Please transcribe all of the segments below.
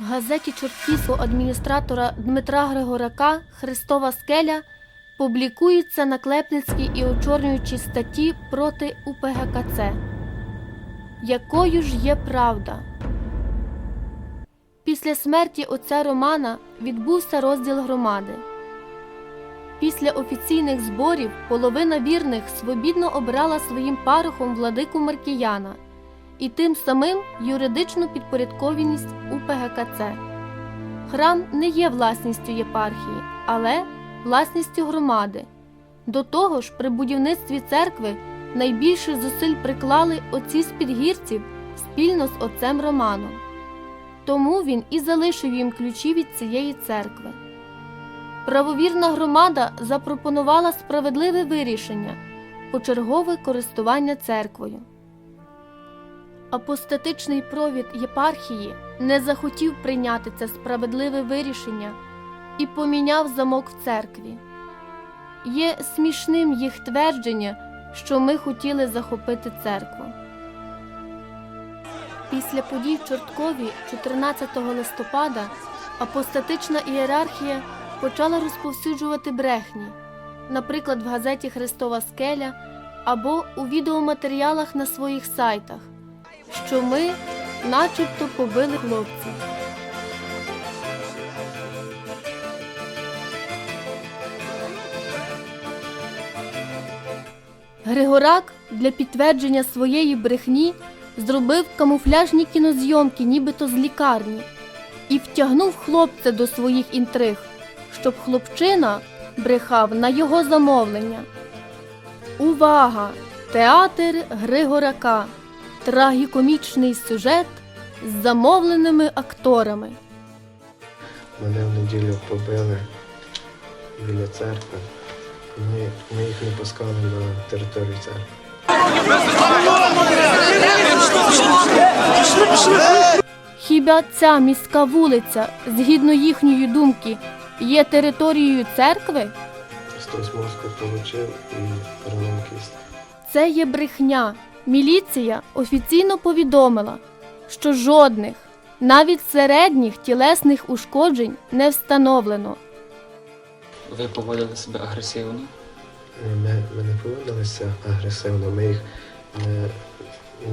В газеті чортківського адміністратора Дмитра Григорака Христова скеля публікуються наклепницькі і очорнюючі статті проти УПГКЦ. Якою ж є правда? Після смерті отця Романа відбувся розділ громади. Після офіційних зборів половина вірних свобідно обрала своїм парохом владику Маркіяна і тим самим юридичну підпорядкованість УПГКЦ. Храм не є власністю єпархії, але власністю громади. До того ж, при будівництві церкви найбільше зусиль приклали отці з підгірців спільно з отцем Романом. Тому він і залишив їм ключі від цієї церкви. Правовірна громада запропонувала справедливе вирішення почергове користування церквою. Апостатичний провід єпархії не захотів прийняти це справедливе вирішення і поміняв замок в церкві. Є смішним їх твердження, що ми хотіли захопити церкву. Після подій в Чорткові 14 листопада апостатична ієрархія почала розповсюджувати брехні, наприклад, в газеті Христова скеля або у відеоматеріалах на своїх сайтах, що ми начебто побили хлопців. Григорак для підтвердження своєї брехні зробив камуфляжні кінозйомки, нібито з лікарні, і втягнув хлопця до своїх інтриг, щоб хлопчина брехав на його замовлення. Увага! Театр Григорака. Трагікомічний сюжет з замовленими акторами. Мене в неділю побили біля церкви. Ми, ми їх не пускали на територію церкви. Хіба ця міська вулиця, згідно їхньої думки, є територією церкви? Хтось мозку отримав і перелом кіст. Це є брехня. Міліція офіційно повідомила, що жодних, навіть середніх тілесних ушкоджень не встановлено. Ви поводили себе агресивно. Ми, ми не поводилися агресивно, ми їх не,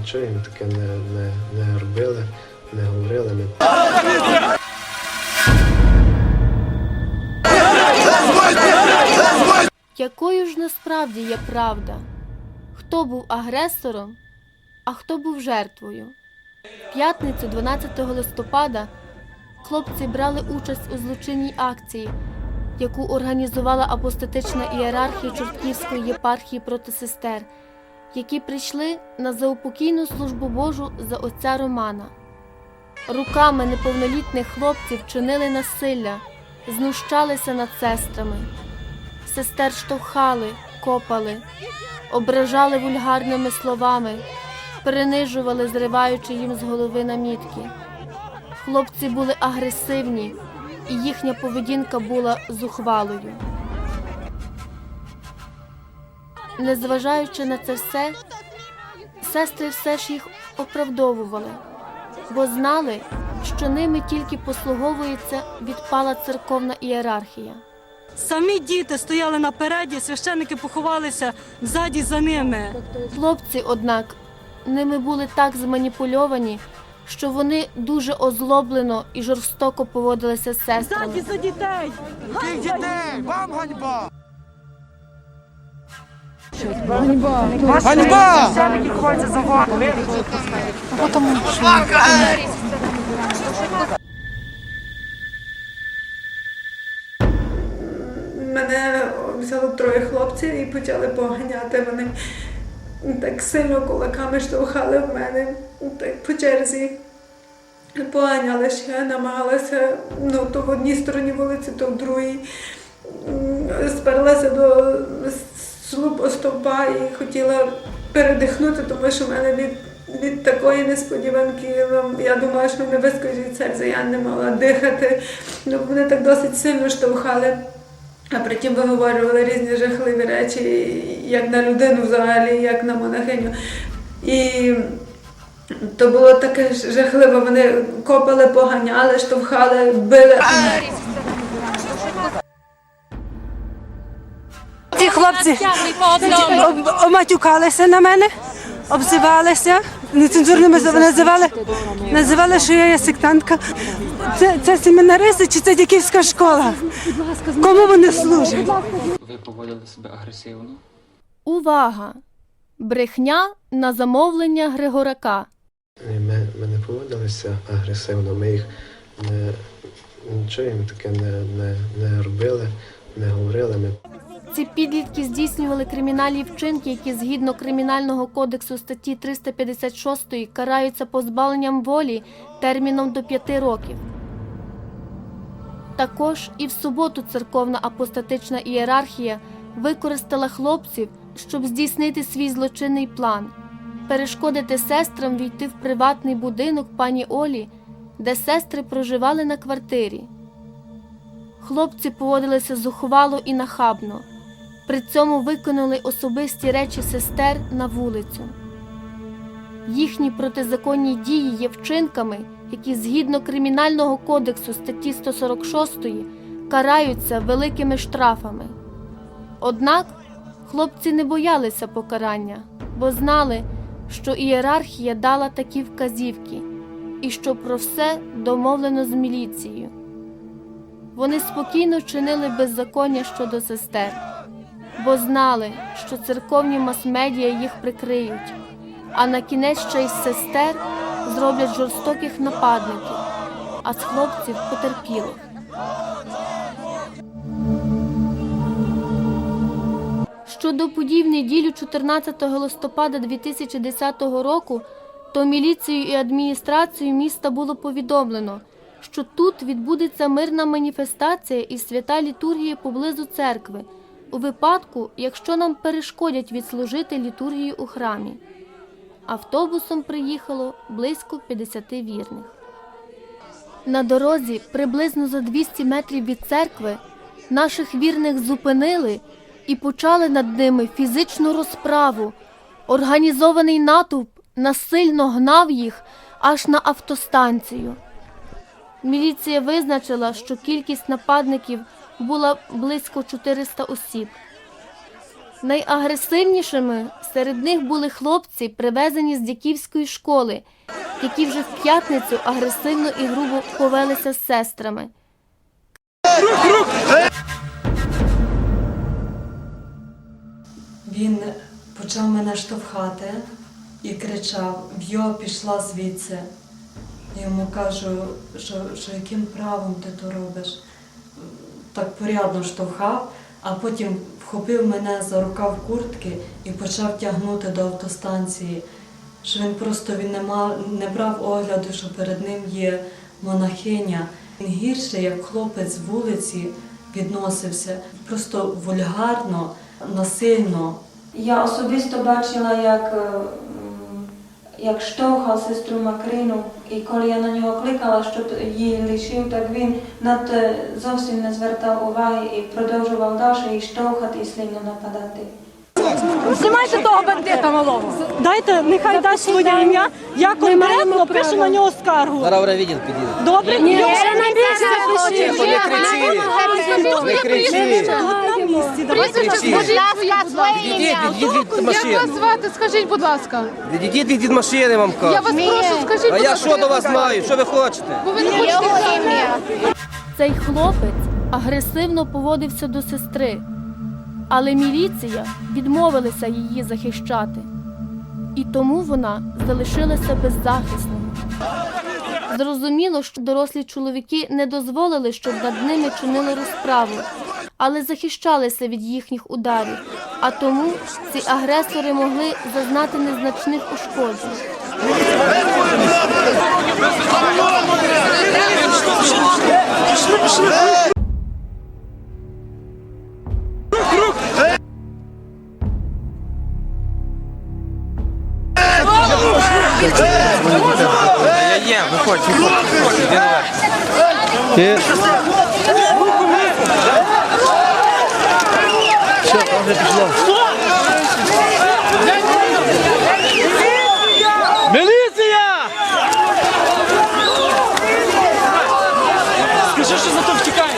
нічого їм таке не, не, не робили, не говорили. Ми Якою ж насправді є правда? Хто був агресором, а хто був жертвою? П'ятницю 12 листопада хлопці брали участь у злочинній акції, яку організувала апостатична ієрархія Чортківської єпархії проти сестер, які прийшли на заупокійну службу Божу за отця Романа. Руками неповнолітніх хлопців чинили насилля, знущалися над сестрами. Сестер штовхали, копали, ображали вульгарними словами, принижували, зриваючи їм з голови намітки. Хлопці були агресивні, і їхня поведінка була зухвалою. Незважаючи на це все, сестри все ж їх оправдовували, бо знали, що ними тільки послуговується відпала церковна ієрархія. Самі діти стояли напереді, священники поховалися ззаді за ними. Хлопці, однак, ними були так зманіпульовані, що вони дуже озлоблено і жорстоко поводилися з сестрами. Ззаді за дітей. Яких дітей? Вам ганьба! Ганьба! Мене троє хлопців і почали поганяти. Вони так сильно кулаками штовхали в мене, так по черзі. Поганяли ще, намагалася ну, то в одній стороні вулиці, то в другій. Сперлася до слупу стовпа і хотіла передихнути, тому що в мене від, від такої несподіванки ну, я думала, що не вискочить серце, я не могла дихати. Ну, вони так досить сильно штовхали. А притім виговорювали різні жахливі речі, як на людину взагалі, як на монахиню. І То було таке жахливо. Вони копали, поганяли, штовхали, били. Ці хлопці об- оматюкалися на мене, обзивалися, нецензурними називали, називали, що я є сектантка. Це, це семінаристи чи це дяківська школа? Кому вони служать? Ви поводили себе агресивно. Увага! Брехня на замовлення Григорака. Ми, ми не поводилися агресивно, ми їх не, нічого їм таке не, не, не робили, не говорили. Ми підлітки здійснювали кримінальні вчинки, які згідно Кримінального кодексу статті 356 караються позбавленням волі терміном до 5 років. Також і в суботу церковна апостатична ієрархія використала хлопців, щоб здійснити свій злочинний план перешкодити сестрам війти в приватний будинок пані Олі, де сестри проживали на квартирі. Хлопці поводилися зухвало і нахабно. При цьому виконали особисті речі сестер на вулицю. Їхні протизаконні дії є вчинками, які згідно Кримінального кодексу статті 146 караються великими штрафами. Однак хлопці не боялися покарання, бо знали, що ієрархія дала такі вказівки і що про все домовлено з міліцією. Вони спокійно чинили беззаконня щодо сестер, бо знали, що церковні мас-медіа їх прикриють, а на кінець ще й сестер зроблять жорстоких нападників, а з хлопців потерпілих. Щодо подій в неділю 14 листопада 2010 року, то міліцію і адміністрацію міста було повідомлено, що тут відбудеться мирна маніфестація і свята літургія поблизу церкви, у випадку, якщо нам перешкодять відслужити літургію у храмі. Автобусом приїхало близько 50 вірних. На дорозі, приблизно за 200 метрів від церкви, наших вірних зупинили і почали над ними фізичну розправу. Організований натовп насильно гнав їх аж на автостанцію. Міліція визначила, що кількість нападників була близько 400 осіб. Найагресивнішими серед них були хлопці, привезені з дяківської школи, які вже в п'ятницю агресивно і грубо повелися з сестрами. Він почав мене штовхати і кричав: Б'йо, пішла звідси. Я йому кажу, що, що яким правом ти то робиш? Так порядно штовхав, а потім вхопив мене за рукав куртки і почав тягнути до автостанції. Що він просто він не, мав, не брав огляду, що перед ним є монахиня. Він гірше, як хлопець з вулиці, відносився просто вульгарно, насильно. Я особисто бачила, як, е, як штовхав сестру Макрину, і коли я на нього кликала, щоб її лишив, так він над е, зовсім не звертав уваги і продовжував далі її штовхати і сильно нападати. Знімайте того бандита малого. Дайте, нехай дасть своє ім'я. Я конкретно пишу на нього скаргу. Зараз вже відділ підійде. Добре? Ні, ще на Тихо, не кричи! Не кричи! Місці. Давайте кричи. Відійдіть, відійдіть від машини. звати, скажіть, будь ласка. Відійдіть від машини, вам Я кажу. вас прошу, скажіть, А будь я ласка, що до вас маю? Що ви хочете? Бо ви не хочете Цей хлопець агресивно поводився до сестри, але міліція відмовилася її захищати, і тому вона залишилася беззахисною. Зрозуміло, що дорослі чоловіки не дозволили, щоб над ними чинили розправу, але захищалися від їхніх ударів, а тому ці агресори могли зазнати незначних ушкоджень. Є, виходь, виходь, виходь, іди наверх. не пішло. Міліція! Скажи, що за то втікає.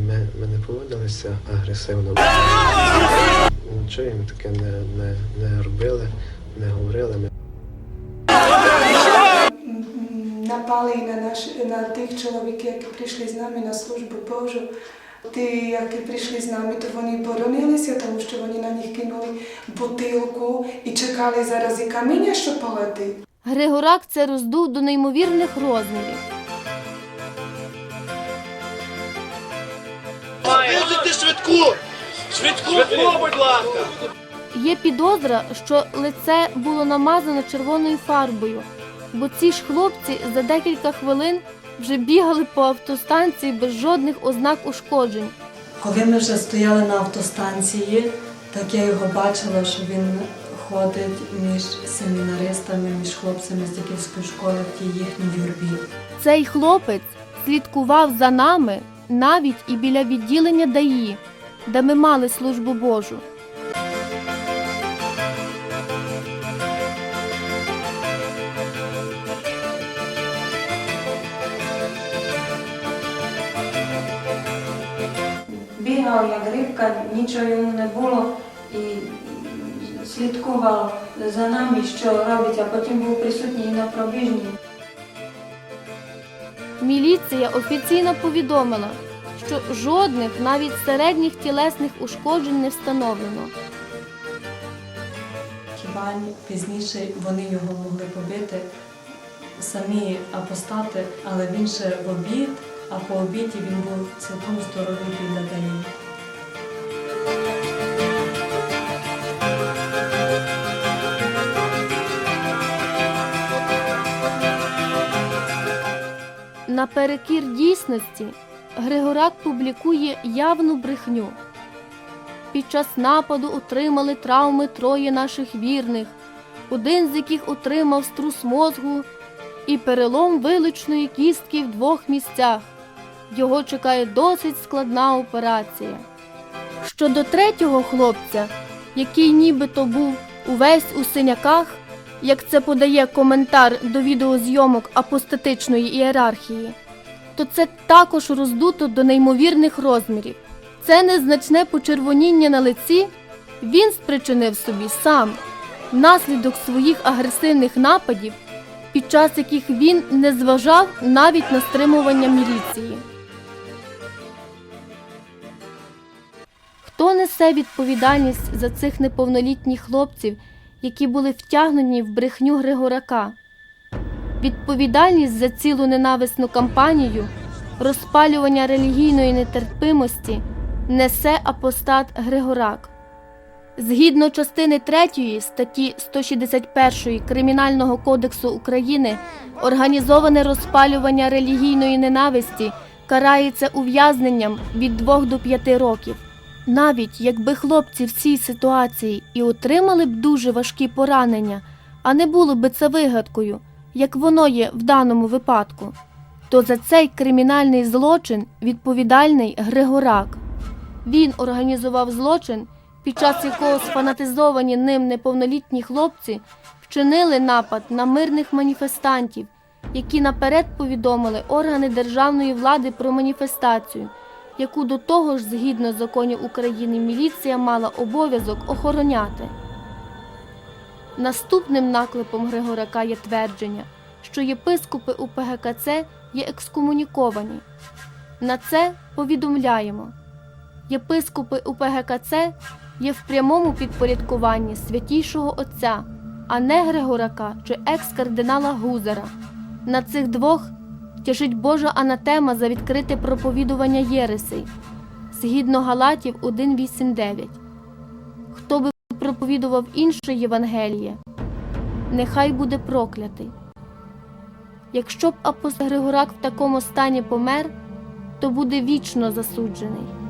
Мене ми поводилися агресивно. Нічого їм таке не, не, не робили, не говорили. Ми Напали і на, наш, на тих чоловіків, які прийшли з нами на службу Божу. Ті, які прийшли з нами, то вони боронилися, тому що вони на них кинули бутилку і чекали зараз і каміння, що полетить. Григорак це роздув до неймовірних розмірів. Є підозра, що лице було намазано червоною фарбою, бо ці ж хлопці за декілька хвилин вже бігали по автостанції без жодних ознак ушкоджень. Коли ми вже стояли на автостанції, так я його бачила, що він ходить між семінаристами, між хлопцями з Диківської школи в тій їхній юрбі. Цей хлопець слідкував за нами навіть і біля відділення ДАІ, де ми мали службу Божу. Бігав як рибка, нічого йому не було і слідкував за нами, що робить, а потім був присутній на пробіжній. Міліція офіційно повідомила, що жодних навіть середніх тілесних ушкоджень не встановлено. Хіба пізніше вони його могли побити самі апостати, але він ще в обід, а по обіді він був цілком здоровий Дані. Наперекір дійсності Григорак публікує явну брехню. Під час нападу отримали травми троє наших вірних, один з яких отримав струс мозгу і перелом вилучної кістки в двох місцях. Його чекає досить складна операція. Щодо третього хлопця, який нібито був увесь у синяках, як це подає коментар до відеозйомок апостатичної ієрархії, то це також роздуто до неймовірних розмірів. Це незначне почервоніння на лиці він спричинив собі сам внаслідок своїх агресивних нападів, під час яких він не зважав навіть на стримування міліції. Хто несе відповідальність за цих неповнолітніх хлопців, які були втягнені в брехню Григорака? Відповідальність за цілу ненависну кампанію, розпалювання релігійної нетерпимості несе апостат Григорак. Згідно частини 3 статті 161 Кримінального кодексу України, організоване розпалювання релігійної ненависті карається ув'язненням від 2 до 5 років. Навіть якби хлопці в цій ситуації і отримали б дуже важкі поранення, а не було би це вигадкою, як воно є в даному випадку, то за цей кримінальний злочин відповідальний Григорак. Він організував злочин, під час якого сфанатизовані ним неповнолітні хлопці вчинили напад на мирних маніфестантів, які наперед повідомили органи державної влади про маніфестацію, яку до того ж, згідно законів України, міліція мала обов'язок охороняти. Наступним наклепом Григорака є твердження, що єпископи УПГКЦ є екскомуніковані. На це повідомляємо. Єпископи УПГКЦ є в прямому підпорядкуванні святійшого Отця, а не Григорака чи екс-кардинала Гузера. На цих двох тяжить Божа анатема за відкрите проповідування Єресей, згідно Галатів 1.8.9. Проповідував інше Євангеліє, нехай буде проклятий. Якщо б апостол Григорак в такому стані помер, то буде вічно засуджений.